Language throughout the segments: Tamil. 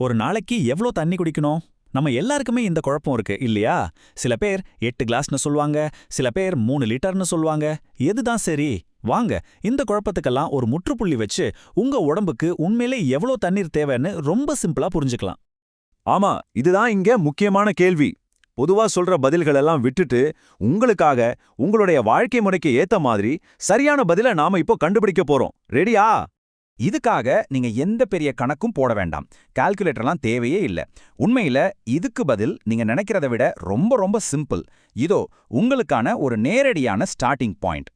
ஒரு நாளைக்கு எவ்ளோ தண்ணி குடிக்கணும்? நம்ம எல்லாருக்குமே இந்த குழப்பம் இருக்கு இல்லையா? சில பேர் எட்டு கிளாஸ்னு சொல்லுவாங்க சில பேர் மூணு லிட்டர்னு சொல்லுவாங்க. எதுதான் சரி? வாங்க இந்த குழப்பத்துக்கெல்லாம் ஒரு முற்றுப்புள்ளி வச்சு உங்க உடம்புக்கு உண்மையிலே எவ்ளோ தண்ணீர் தேவைன்னு ரொம்ப சிம்பிளா புரிஞ்சுக்கலாம். ஆமா இதுதான் இங்க முக்கியமான கேள்வி. பொதுவா சொல்ற பதில்களெல்லாம் விட்டுட்டு உங்களுக்காக உங்களுடைய வாழ்க்கை முறைக்கு ஏத்த மாதிரி சரியான பதில நாம இப்போ கண்டுபிடிக்க போறோம். ரெடியா? இதுக்காக நீங்க எந்த பெரிய கணக்கும் போட வேண்டாம். கால்குலேட்டர்லாம் தேவையே இல்ல. உண்மையில இதுக்கு பதில் நீங்க நினைக்கிறத விட ரொம்ப ரொம்ப சிம்பிள். இதோ உங்களுக்கான ஒரு நேரடியான ஸ்டார்டிங் பாயிண்ட்.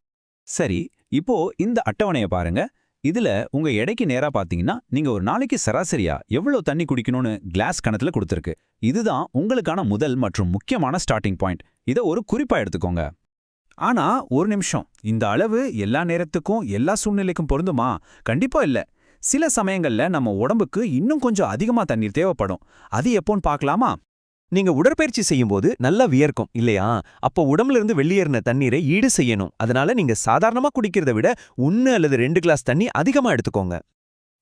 சரி இப்போ இந்த அட்டவணையை பாருங்க. இதுல உங்க எடைக்கு நேரா பாத்தீங்கன்னா நீங்க ஒரு நாளைக்கு சராசரியா எவ்வளவு தண்ணி குடிக்கணும்னு கிளாஸ் கணத்துல கொடுத்துருக்கு. இதுதான் உங்களுக்கான முதல் மற்றும் முக்கியமான ஸ்டார்டிங் பாயிண்ட். இதை ஒரு குறிப்பா எடுத்துக்கோங்க. ஆனா ஒரு நிமிஷம். இந்த அளவு எல்லா நேரத்துக்கும் எல்லா சூழ்நிலைக்கும் பொருந்துமா? கண்டிப்பா இல்ல. சில சமயங்கள்ல நம்ம உடம்புக்கு இன்னும் கொஞ்சம் அதிகமா தண்ணீர் தேவைப்படும். அது எப்போன்னு பார்க்கலாமா? நீங்க உடற்பயிற்சி செய்யும்போது நல்லா வியர்க்கும் இல்லையா? அப்போ உடம்புல இருந்து வெளியேறின தண்ணீரை ஈடு செய்யணும். அதனால நீங்க சாதாரணமா குடிக்கிறத விட ஒன்னு அல்லது ரெண்டு கிளாஸ் தண்ணி அதிகமா எடுத்துக்கோங்க.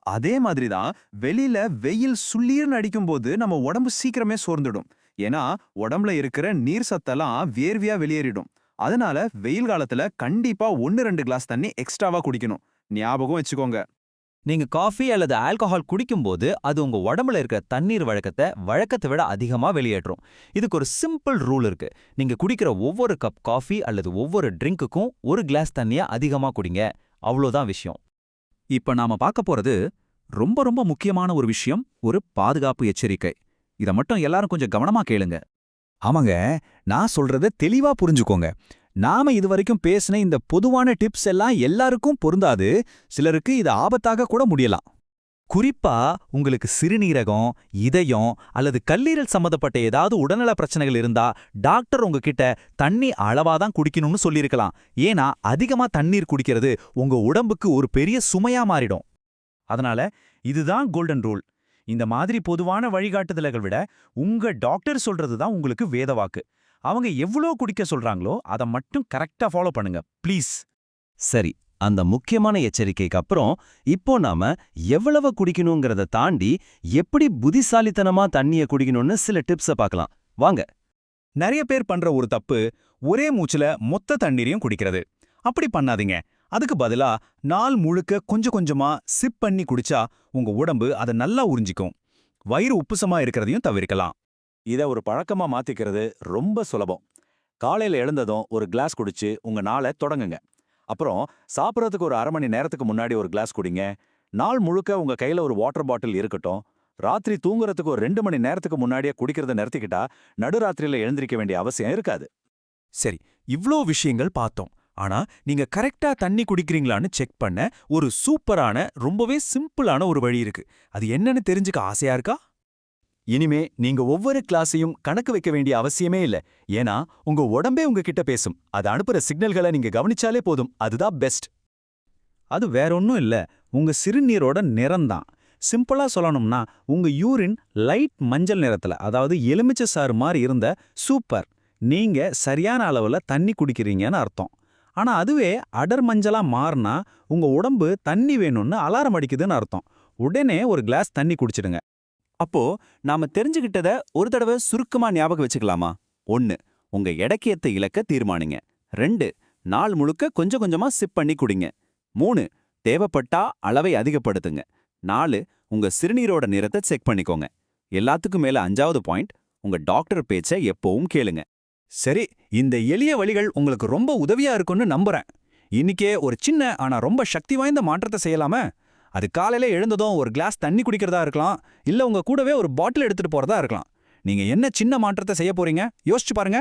அதே மாதிரி தான் வெளியில வெயில் சுள்ளீர்னு அடிக்கும்போது நம்ம உடம்பு சீக்கிரமே சோர்ந்துடும். ஏன்னா உடம்புல இருக்கிற நீர் சத்தெல்லாம் வேர்வியா வெளியேறிடும். அதனால வெயில் காலத்துல கண்டிப்பா ஒன்னு ரெண்டு கிளாஸ் தண்ணி எக்ஸ்ட்ராவா குடிக்கணும். ஞாபகம் வச்சுக்கோங்க. நீங்க காஃபி அல்லது ஆல்கஹால் குடிக்கும்போது அது உங்க உடம்புல இருக்கிற தண்ணீர் வழக்கத்தை வழக்கத்தை விட அதிகமா வெளியேற்றும். இதுக்கு ஒரு சிம்பிள் ரூல் இருக்கு. நீங்க குடிக்கிற ஒவ்வொரு கப் காஃபி அல்லது ஒவ்வொரு ட்ரிங்க்குக்கும் ஒரு கிளாஸ் தண்ணிய அதிகமா குடிங்க. அவ்வளோதான் விஷயம். இப்ப நாம பார்க்க போறது ரொம்ப ரொம்ப முக்கியமான ஒரு விஷயம் ஒரு பாதுகாப்பு எச்சரிக்கை. இத மட்டும் எல்லாரும் கொஞ்சம் கவனமா கேளுங்க. ஆமாங்க நான் சொல்றத தெளிவா புரிஞ்சுக்கோங்க. நாம இதுவரைக்கும் பேசின இந்த பொதுவான டிப்ஸ் எல்லாம் எல்லாருக்கும் பொருந்தாது சிலருக்கு இது ஆபத்தாக கூட முடியலாம். குறிப்பா உங்களுக்கு சிறுநீரகம் இதயம் அல்லது கல்லீரல் சம்மந்தப்பட்ட ஏதாவது உடல்நல பிரச்சனைகள் இருந்தா டாக்டர் உங்ககிட்ட தண்ணி அளவா தான் குடிக்கணும்னு சொல்லியிருக்கலாம். ஏன்னா அதிகமா தண்ணீர் குடிக்கிறது உங்க உடம்புக்கு ஒரு பெரிய சுமையா மாறிடும். அதனால இதுதான் கோல்டன் ரூல் இந்த மாதிரி பொதுவான வழிகாட்டுதல்கள் விட உங்க டாக்டர் சொல்றது தான் உங்களுக்கு வேதவாக்கு அவங்க எவ்வளோ குடிக்க சொல்றாங்களோ அதை மட்டும் கரெக்டா ஃபாலோ பண்ணுங்க ப்ளீஸ் சரி அந்த முக்கியமான எச்சரிக்கைக்கு அப்புறம் இப்போ நாம எவ்வளவு குடிக்கணுங்கிறத தாண்டி எப்படி புத்திசாலித்தனமா தண்ணிய குடிக்கணும்னு சில டிப்ஸ பார்க்கலாம். வாங்க. நிறைய பேர் பண்ற ஒரு தப்பு ஒரே மூச்சுல மொத்த தண்ணீரையும் குடிக்கிறது. அப்படி பண்ணாதீங்க. அதுக்கு பதிலா நாள் முழுக்க கொஞ்சம் கொஞ்சமா சிப் பண்ணி குடிச்சா உங்க உடம்பு அதை நல்லா உறிஞ்சிக்கும். வயிறு உப்புசமா இருக்கிறதையும் தவிர்க்கலாம். இத ஒரு பழக்கமா மாத்திக்கிறது ரொம்ப சுலபம். காலையில எழுந்ததும் ஒரு கிளாஸ் குடிச்சு உங்க நாளை தொடங்குங்க. அப்புறம் சாப்பிட்றதுக்கு ஒரு அரை மணி நேரத்துக்கு முன்னாடி ஒரு கிளாஸ் குடிங்க. நாள் முழுக்க உங்க கையில ஒரு வாட்டர் பாட்டில் இருக்கட்டும். ராத்திரி தூங்குறதுக்கு ஒரு ரெண்டு மணி நேரத்துக்கு முன்னாடியே குடிக்கிறத நிறுத்திக்கிட்டா நடுராத்திரியில எழுந்திருக்க வேண்டிய அவசியம் இருக்காது. சரி இவ்ளோ விஷயங்கள் பார்த்தோம். ஆனா நீங்க கரெக்டா தண்ணி குடிக்கிறீங்களான்னு செக் பண்ண ஒரு சூப்பரான ரொம்பவே சிம்பிளான ஒரு வழி இருக்கு. அது என்னன்னு தெரிஞ்சுக்க ஆசையா இருக்கா? இனிமே நீங்க ஒவ்வொரு கிளாஸையும் கணக்கு வைக்க வேண்டிய அவசியமே இல்ல. ஏன்னா உங்க உடம்பே உங்ககிட்ட பேசும். அது அனுப்புற சிக்னல்களை நீங்க கவனிச்சாலே போதும். அதுதான் பெஸ்ட். அது வேற ஒன்றும் இல்ல. உங்க சிறுநீரோட நிறம்தான் சிம்பிளா சொல்லணும்னா உங்க யூரின் லைட் மஞ்சள் நிறத்துல அதாவது எலுமிச்சை சாறு மாதிரி இருந்த சூப்பர். நீங்க சரியான அளவுல தண்ணி குடிக்கிறீங்கன்னு அர்த்தம். ஆனா அதுவே அடர் மஞ்சளா மாறினா உங்க உடம்பு தண்ணி வேணும்னு அலாரம் அடிக்குதுன்னு அர்த்தம். உடனே ஒரு கிளாஸ் தண்ணி குடிச்சிடுங்க. அப்போ நாம தெரிஞ்சுகிட்டத ஒரு தடவை சுருக்கமா ஞாபகம் வச்சுக்கலாமா? ஒன்னு உங்க எடைக்கேத்த இலக்க தீர்மானிங்க. ரெண்டு நாள் முழுக்க கொஞ்சம் கொஞ்சமா சிப் பண்ணி குடிங்க. மூணு தேவைப்பட்டா அளவை அதிகப்படுத்துங்க. நாலு உங்க சிறுநீரோட நிறத்தை செக் பண்ணிக்கோங்க. எல்லாத்துக்கும் மேல அஞ்சாவது பாயிண்ட் உங்க டாக்டர் பேச்சை எப்பவும் கேளுங்க. சரி இந்த எளிய வழிகள் உங்களுக்கு ரொம்ப உதவியா இருக்கும்னு நம்புறேன். இன்னிக்கே ஒரு சின்ன ஆனா ரொம்ப சக்தி வாய்ந்த மாற்றத்தை செய்யலாமே? அது காலையில எழுந்ததும் ஒரு கிளாஸ் தண்ணி குடிக்கிறதா இருக்கலாம் இல்ல உங்க கூடவே ஒரு பாட்டில் எடுத்துட்டு போறதா இருக்கலாம். நீங்க என்ன சின்ன மாற்றத்தை செய்ய போறீங்க? யோசிச்சு பாருங்க.